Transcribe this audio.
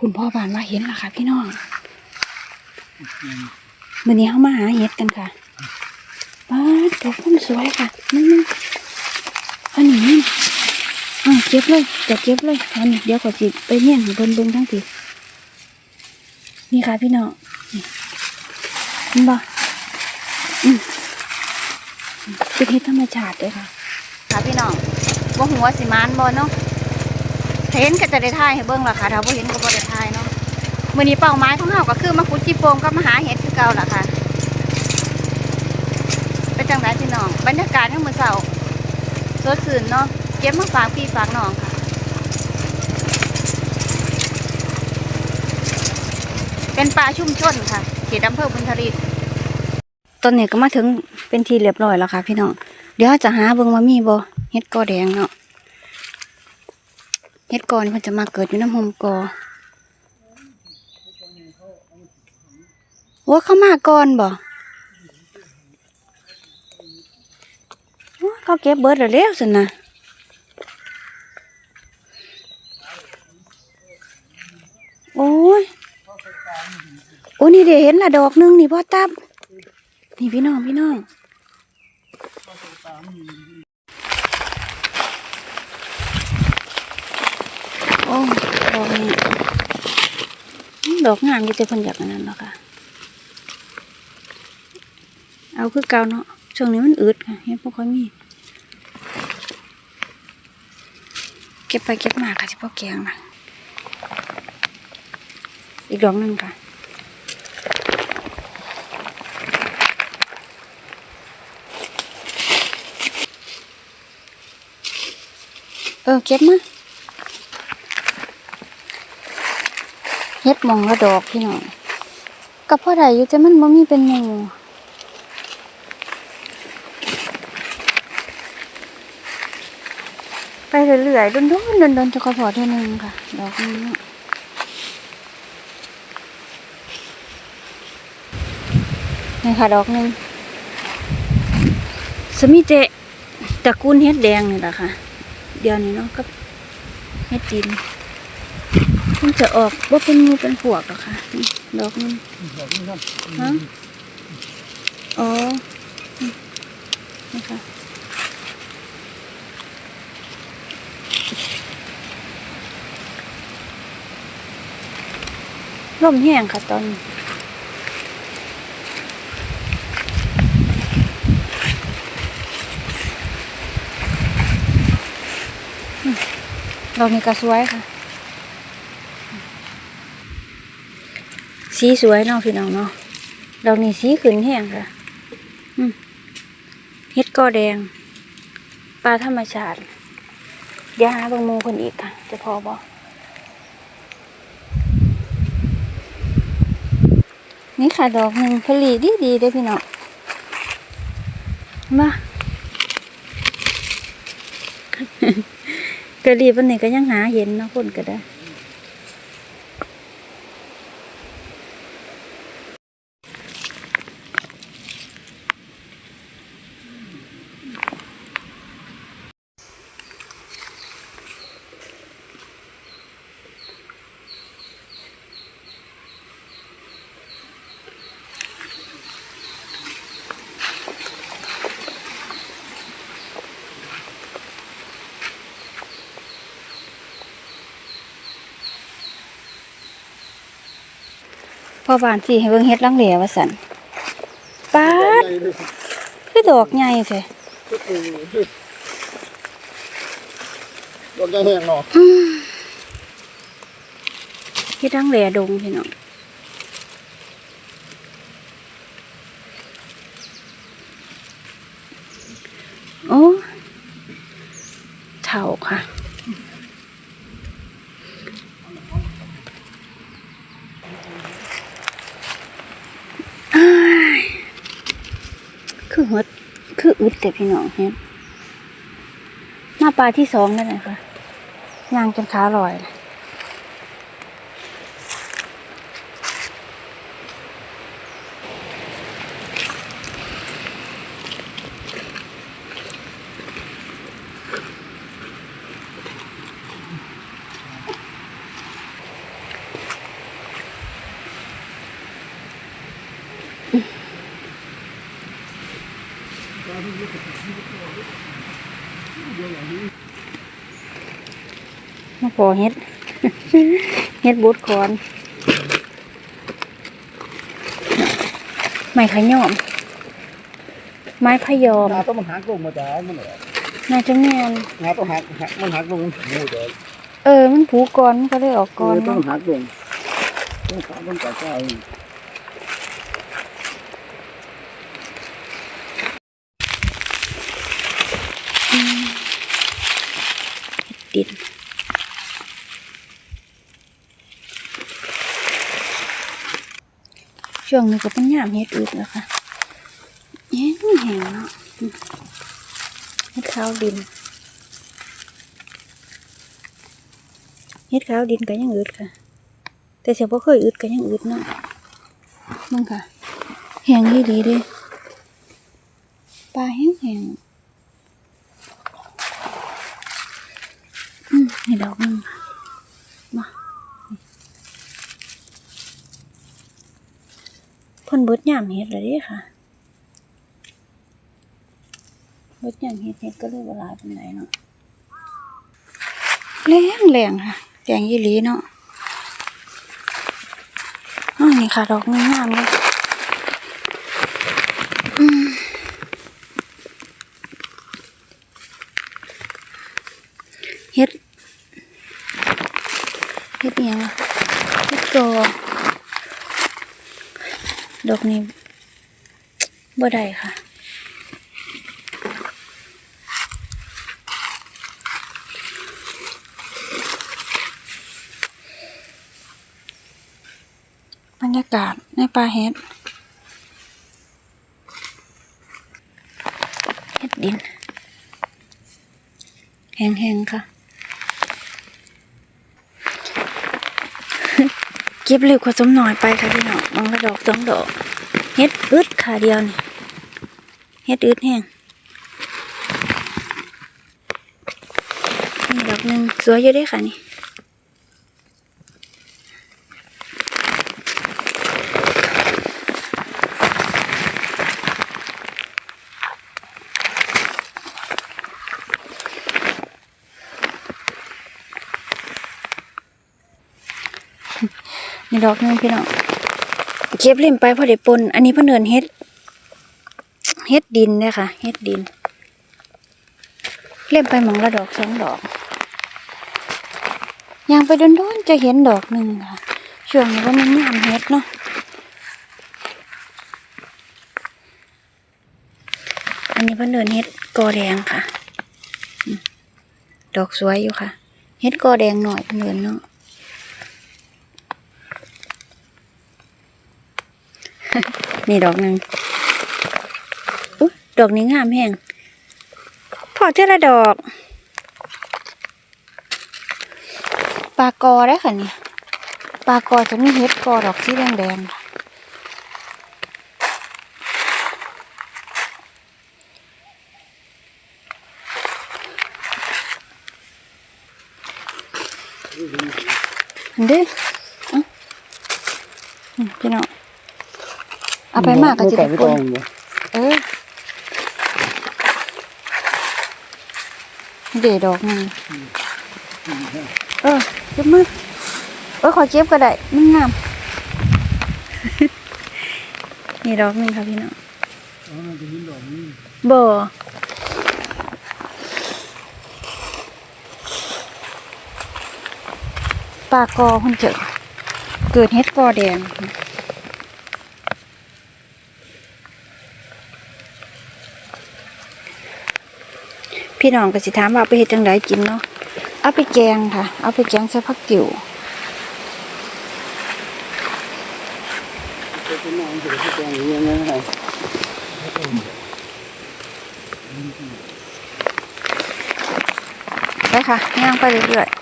คุณพ่อบานว่าเห็นล้วค่ะ พี่น้องวันนี้เขามาหาเห็ดกันค่ะว้าดอกพุ่มสวยค่ะนั่อันนี้นี่อ่าเก็บเลยจะเก็บเลยอันนี้เดี๋ยวขอจิไปเนี่ยเบิ่งเบิ่งทั้งทีนี่ค่ะพี่น้องนี่บ่อืมเป็นเห็ดธรรมชาติเลยค่ะ ค่ะพี่น้องว่าหัวสิมานบ่เนาะ ถ้าเห็นก็จะได้ทายให้เบิ่งล่ะค่ะ ถ้าบ่เห็นก็บ่ได้ทายเนาะมื้อนี้เป้าหมายของเฮาก็คือมาขุดจิโปมกับมาหาเห็ดคือเก่าล่ะค่ะเป็นจังไดพี่น้อง บรรยากาศยามมื้อเช้าสดชื่นเนาะเก็บมาฝากพี่ฝากน้องค่ะเป็นป่าชุ่มชนค่ะเขตอำเภอบุญทรีตอนนี้ก็มาถึงเป็นทีเรียบร้อยแล้วค่ะ พี่น้อง เดี๋ยวจะหาเบิ่งว่ามีบ่เฮ็ดกอแดงเนาะ เฮ็ดกอนี่มันจะมาเกิดอยู่น้ำหอมกอโอ้เข้ามาก่อนบ่เขาเก็บเบิดแล้วเร็วสินะโอ้ยโอ้นี่เดี๋ยวเห็นละดอกหนึงนี่พ่อตับ นี่พี่น้องพี่น้อง โอ้ดอกนี้ อืมดอกงามอยู่แต่คนอยากอันนั้นหรอกค่ะเอาคือเก่าเนาะช่วงนี้มันอืดค่ะเห็นพวกเขามีเก็บไปเก็บมาค่ะที่พ่อแกงนะอีกดอกหนึงค่ะเออเก็บมา เฮ็ดมองละดอกพี่น้องกับพ่อใดอยู่แต่มันบ่มีเป็นหมู่ไปเรื่อยๆดนๆดนๆจะกระพอเท่านึงค่ะ ดอกนี้นี่ค่ะดอกหนึ่งสมิเตตระกูลเฮ็ดแดงนี่แหละค่ะ เดี๋ยวนี้เนาะก็เฮ็ดดิน มันจะออกว่าเป็นงูเป็นพวกหรอค่ะดอกนึงฮะอ๋อนี่ค่ะลมแห้งค่ะตอนนี้ดอกนี้ก็สวยค่ะ สีสวยเนาะพี่น้องเนาะดอกนี้สีขึ้นแห้งค่ะเฮ็ดกอแดง ปลาธรรมชาติยาบางมูคนอีกค่ะ จะพอบ่นี่ค่ะดอกหนึ่งผลีดีดีเด้พี่น้องมากะรีบวันนี้ก็ยังหาเห็นเนาะคนก็ได้ พ่อบ้านสิให้เบิ่งเฮ็ดลังเหลวว่าซั่นป๊าดคือดอกใหญ่แท้ดอกใหญ่แห้งเนาะเฮ็ดลังเหลวดงพี่น้องโอ้เท่าค่ะ อ้ายคือหัวคื อึดแต่พี่น้องเฮ็ดมาปลาที่สองนั่นแหละค่ะย่างจนขาลอย มาพอเฮ็ด เฮ็ดบุดคอนไม้ขย่อม ไม้พะยอมงาต้องมันหักลงมาจากมันเหรอน่าจะแม่นงาต้องหักหักมันหักลงหมูเด้อเออ มันผูก่อนมันก็เลยออกก่อนต้อเนาะงหักลงต้องขาต้องจ่ายเจ้า ดินช่วงนี้ก็เป็นยามเฮ็ดอึดแล้วค่ะแห้งแห้งเนาะเฮ็ดข้าวดินเฮ็ดข้าวดินก็ยังอึดค่ะ แต่เสียบ่เคยอึดก็ยังอึดเนาะมึงค่ะแห้งดีดีเด้ปลาแห้งแห้งอืมนี่ ดอกนึงมาเพิ่นเบิดยามเฮ็ดแล้วเด้ค่ะเบิดยามเฮ็ดเฮ็ดก็เลยบ่หลายปานใดเนาะแรงแรงค่ะแรงอีหลีเนาะอ้าวนี่ค่ะ ดอกงามๆเลยอืมเฮ็ด เฮ็ดอิหยังอะเฮ็ดกอ ดอกนี้บ่ได้ค่ะบรรยากาศในป่าเฮ็ดเฮ็ดดิน แห้งๆค่ะ ก็บเร็วกว่าสมหน่อยไปค่ะพี่น้องมองละดอกสองดอกเฮ็ดอึดขาเดียวนี่เฮ็ดอึดแห้งนี่ดอกหนึ่งสวยเยอะด้วยค่ะนี่ ดอกหนึงพี่น้องเก็บเล่มไปพอได้ปนอันนี้เพิ่นเดินเฮ็ดเฮ็ดดินเนี่ยค่ะเฮ็ดดิน เล่มไปหมองละดอกสองดอกยางไปโดนๆจะเห็นดอกหนึ่งค่ะ ช่วงนี้ว่ามันงามเฮ็ดเนาะอันนี้เพิ่นเดินเฮ็ดกอแดงค่ะ ดอกสวยอยู่ค่ะ เฮ็ดกอแดงหน่อยเนินเนาะ นี่ดอกหนึ่งอุ๊ดอกนี้งามแห้งพอเท่าละดอก ปลากอได้ค่ะนี่ปลากอจะมีเห็ดกอดอกสีแดงๆเด้อพี่น้อง เอาไปมากก็จะไก่ได้ไม่ปต้อนงเออเดี๋ยวดอกหนึงเออเก็บมือเออขอเก็บก็ได้มันงามนี่ดอกหนึงค่ะพี่น้องบ่ปลากอคนเจอเกิดเฮ็ดกอแดง พี่น้องก็สิถามว่าเอาไปเฮ็ดจังไดกินเนาะเอาไปแกงค่ะ เอาไปแกงใส่ผักติ๋วเป็นน้องจะเป็นตัวอย่างนี้นะครับไปค่ะย่างไปเรื่อยๆ